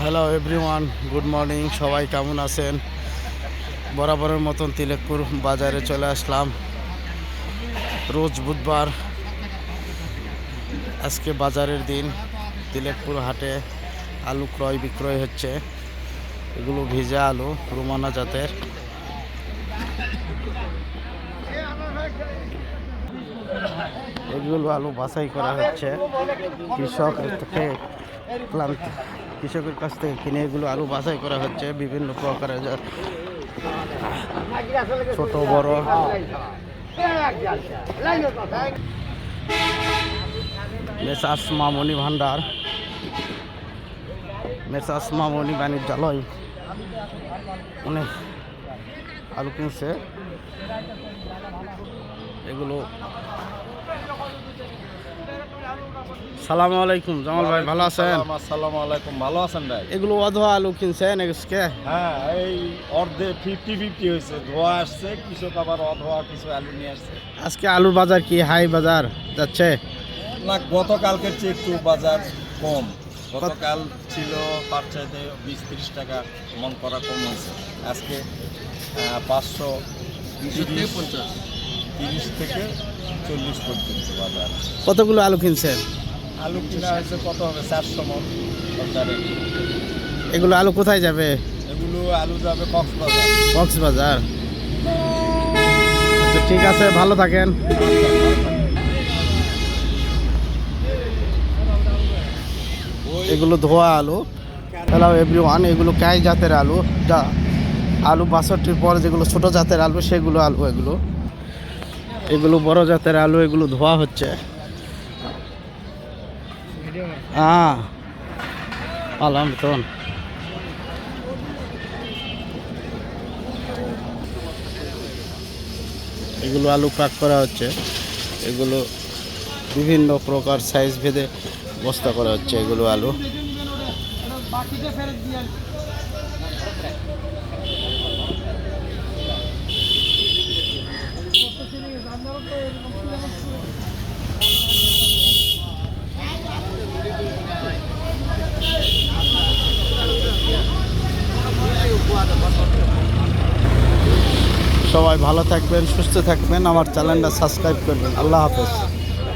Hello everyone good morning সবাই কেমন আছেন? বরাবরের মতন তিলেকপুর বাজারে চলে আসলাম। রোজ বুধবার, আজকে বাজারের দিন। তিলেকপুর হাটে আলু ক্রয় বিক্রয় হচ্ছে। এগুলো ভিজা আলু, রুমানা জাতের। এগুলো আলু বাছাই করা হচ্ছে। কৃষক থেকে ক্লান্ত কৃষকের কাছ থেকে কিনে এগুলো আলু বাছাই করা হচ্ছে, বিভিন্ন প্রকারের, ছোট, বড়। মেসাস মামনি ভান্ডার, মেসাস মামনি বাণিজ্যালয় অনেক আলু কিনছে। এগুলো সালাম আলাইকুম জামাল ভাই ভালো আছেন? আসসালামু আলাইকুম ভালো আছেন ভাই? এগুলো অধোয়া আলু কিনছেন আজকে হ্যাঁ এই অর্ধে ফিফটি ফিফটি হয়েছে ধোয়া আসছে কৃষক আবার অধোয়া কিছু আলু নিয়ে আসছে। আজকে আলুর বাজার কি হাই বাজার যাচ্ছে? না গতকালকের চেয়ে একটু বাজার কম। গতকাল ছিল তার চাইতে বিশ তিরিশ টাকা মন করা কম হয়েছে। আজকে পাঁচশো তিরিশ তিরিশ থেকে চল্লিশ পর্যন্ত বাজার। কতগুলো আলু কিনছেন? আলু কিনা হয়েছে কত হবে? চারশো মন। এগুলো আলু কোথায় যাবে? এগুলো আলু যাবে কক্সবাজার। কক্সবাজার। আচ্ছা ঠিক আছে ভালো থাকেন। এগুলো ধোয়া আলু। হ্যালো এভরি ওয়ান এগুলো ক্যাশ জাতের আলু? যা আলু বাষট্টির পর যেগুলো ছোট জাতের আলু সেগুলো আলু এগুলো। এগুলো বড় জাতের আলু এগুলো ধোয়া হচ্ছে। হ্যাঁ আলহামদুলিল্লাহ এগুলো আলু পাক করা হচ্ছে। এগুলো বিভিন্ন প্রকার সাইজ ভেদে বস্তা করা হচ্ছে এগুলো আলু। সবাই ভালো থাকবেন সুস্থ থাকবেন আমার চ্যানেলটা সাবস্ক্রাইব করবেন। আল্লাহ হাফেজ।